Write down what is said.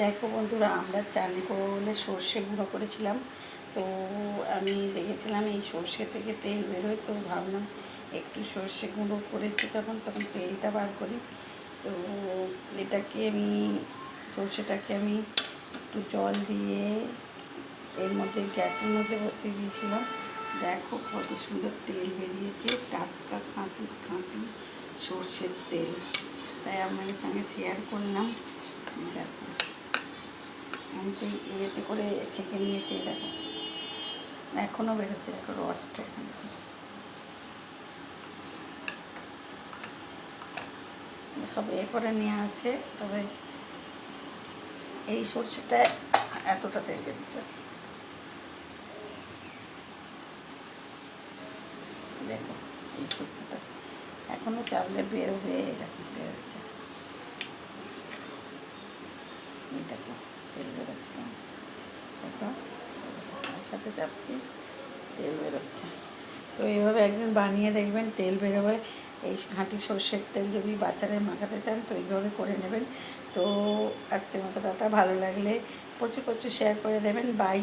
দেখো বন্ধুরা, আমরা চাটনি করব বলে সর্ষে গুঁড়ো করেছিলাম। তো আমি দেখেছিলাম এই সর্ষে থেকে তেল বেরোয়, তো ভাবলাম একটু সর্ষে গুঁড়ো করেছি তখন তখন তেলটা বার করি। তো এটাকে আমি, সর্ষেটাকে আমি একটু জল দিয়ে এর মধ্যে, গ্যাসের মধ্যে বসিয়ে দিয়েছিলাম। দেখো কত সুন্দর তেল বেরিয়েছে, টাটকা খাঁসির খাঁটি সর্ষের তেল। তাই আপনাদের সঙ্গে শেয়ার করলাম। দেখো। আমি তো করে ছেঁকে নিয়েছি দেখো। এখনও বেরোচ্ছে দেখো রসটা এখানে। সব এ করে নেওয়া আছে, তবে এই সর্ষেটা এতটা তেল বেরোচ্ছে দেখো, এই সর্ষেটা এখনও চাললে বেরোবে এই দেখো বেরোচ্ছে দেখো। তেল বেরোচ্ছে। দেখো, একসাথে চাপছি, তেল বেরোচ্ছে। তো এইভাবে একদিন বানিয়ে দেখবেন তেল বেরোবে। এই খাঁটি সর্ষের তেল যদি বাচ্চাদের মাখাতে চান, তো এইভাবে করে নেবেন। তো আজকের মতো টাটা, ভালো লাগলে প্রচুর প্রচুর শেয়ার করে দেবেন। বাই